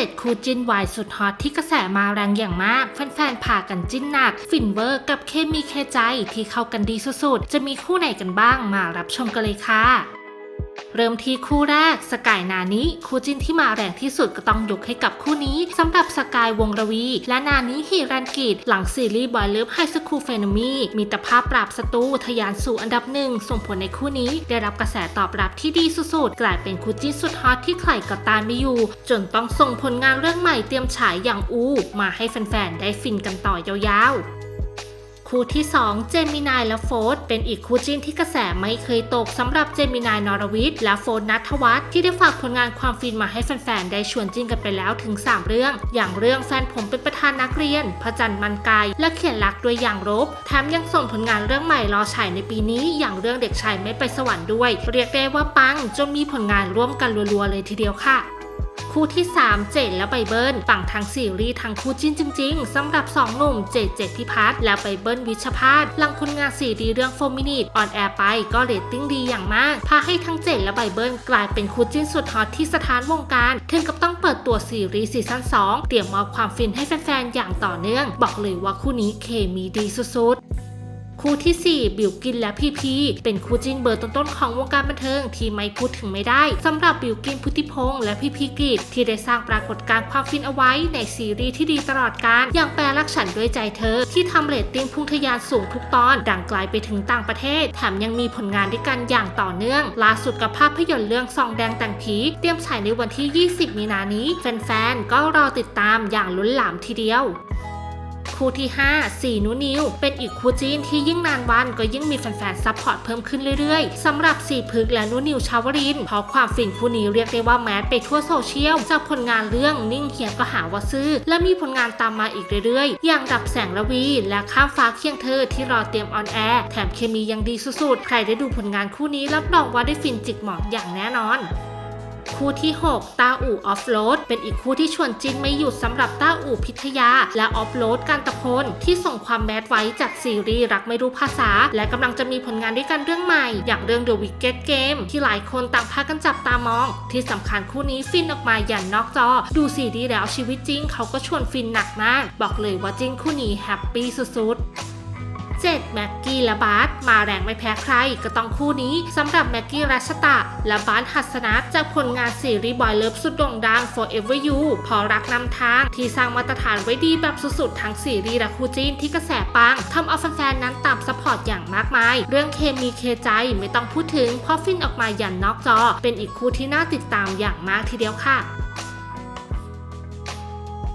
7 คู่จิ้นวายสุดฮอตที่กระแสมาแรงอย่างมาก แฟนๆพากันจิ้นหนัก ฟินเวอร์กับเคมีเคใจที่เข้ากันดีสุดๆ จะมีคู่ไหนกันบ้างมารับชมกันเลยค่ะ เริ่มที่คู่แรกสกายนานิคู่จิ้นที่มาแรงที่สุดก็ต้องยกให้กับคู่นี้สำหรับสกายวงรวี และนานิฮิรันกิจหลังซีรีส์บอยเลิฟไฮสคูลเฟนมีมีตภาพปราบศัตรูทะยานสู่อันดับหนึ่งส่งผลในคู่นี้ได้รับกระแสตอบรับที่ดีสุดๆ กลายเป็นคู่จิ้นสุดฮอตที่ใครก็ตามไม่อยู่ จนต้องส่งผลงานเรื่องใหม่เตรียมฉายอย่างอู มาให้แฟนๆได้ฟินกันต่อยาวๆ คู่ที่ 2 เจมินายและโฟร์เป็นอีกคู่จิ้นที่กระแสไม่เคยตกสำหรับเจมินายนอรวิทย์และโฟร์นัทวัฒน์ที่ได้ฝากผลงานความฟินมาให้แฟนๆ ได้ชวนจิ้นกันไปแล้วถึง 3 เรื่อง อย่างเรื่องแฟนผมเป็นประธานนักเรียน พระจันทร์มันกาย และเขียนรักด้วยอย่างรบแถมยังส่งผลงานเรื่องใหม่รอฉายในปีนี้อย่างเรื่องเด็กชายไม่ไปสวรรค์ด้วย เรียกได้ว่าปังจนมีผลงานร่วมกันรัวๆเลยทีเดียวค่ะ คู่ที่ 3 เจดและไบเบิลปังทั้งซีรีส์ทั้งคู่จิ้นจริง ๆสำหรับ 2 หนุ่มเจดเจดพิพัฒน์และไบเบิลวิชพาสหลังผลงานซีรีส์เรื่องโฟมินิตออนแอร์ไปก็เรตติ้งดีอย่างมากพาให้ทั้งเจดและไบเบิลกลายเป็นคู่จิ้นสุดฮอตที่สถานวงการถึงกับต้องเปิดตัวซีรีส์ซีซั่น2 เตรียมมอบความฟินให้แฟนๆอย่างต่อเนื่อง บอกเลยว่าคู่นี้เคมีดีสุดๆ คู่ทีสี่ 4 บิวกินและพีพีเป็นคู่จิ้นเบอร์ต้นๆของวงการบันเทิงที่ไม่พูดถึงไม่ได้สำหรับบิวกินพุทธิพงษ์และพีพีกรีดที่ได้สร้างปรากฏการณ์ความฟินเอาไว้ในซีรีส์ที่ดีตลอดการอย่างแปลรักฉันด้วยใจเธอ ที่ทำเรตติ้งพุ่งทะยานสูงทุกตอนดังไกลไปถึงต่างประเทศ แถมยังมีผลงานด้วยกันอย่างต่อเนื่อง ล่าสุดกับภาพยนตร์เรื่องซองแดงแต่งผีเตรียมฉายในวันที่ 20 มีนานี้ แฟนๆก็รอติดตามอย่างลุ้นหลามทีเดียว คู่ที่ 5 4นุนิว เป็นอีกคู่จีนที่ยิ่งนานวันก็ยิ่งมีแฟนๆซัพพอร์ตเพิ่มขึ้นเรื่อยๆสำหรับสีพึกและนุนิวชาวรินเพราะความฟินคู่นี้เรียกได้ว่าแมสไปทั่วโซเชียล จากผลงานเรื่องนิ่งเหียก็หาว่าซื้อ และมีผลงานตามมาอีกเรื่อยๆ อย่างดับแสงระวี และข้ามฟ้าเคียงเธอที่รอเตรียมออนแอร์แถมเคมียังดีสุดๆ ใครได้ดูผลงานคู่นี้รับรองว่าได้ฟินจิกหมอนอย่างแน่นอน คู่ที่ 6ตาอู่ออฟโรดเป็นอีกคู่ที่ชวนจินไม่หยุดสำหรับตาอู่พิทยา และออฟโรดการตะพลที่ส่งความแมสไว้จากซีรีส์รักไม่รู้ภาษา และกำลังจะมีผลงานด้วยกันเรื่องใหม่ อย่างเรื่อง The Wicked Game ที่หลายคนต่างพากันจับตามอง ที่สำคัญคู่นี้ฟินออกมาอย่างนอกจอ ดูซีรีส์แล้วชีวิตจริงเขาก็ชวนฟินหนักมาก บอกเลยว่าจินคู่นี้แฮปปี้สุดๆ 7 แม็กกี้และบาสมาแรงไม่แพ้ใครก็ต้องคู่นี้สำหรับแม็กกี้รัชตะ และบาสหัสนัทจากผลงานซีรีส์บอยเลิฟสุดโด่งดัง Forever You พอรักนำทาง ที่สร้างมาตรฐานไว้ดีแบบสุดๆ ทั้งซีรีส์และคู่จีนที่กระแสปังทำเอาแฟนๆนั้นตามซัพพอร์ตอย่างมากมาย เรื่องเคมีเคใจไม่ต้องพูดถึงเพราะฟินออกมาอย่างนอกจอ เป็นอีกคู่ที่น่าติดตามอย่างมากทีเดียวค่ะ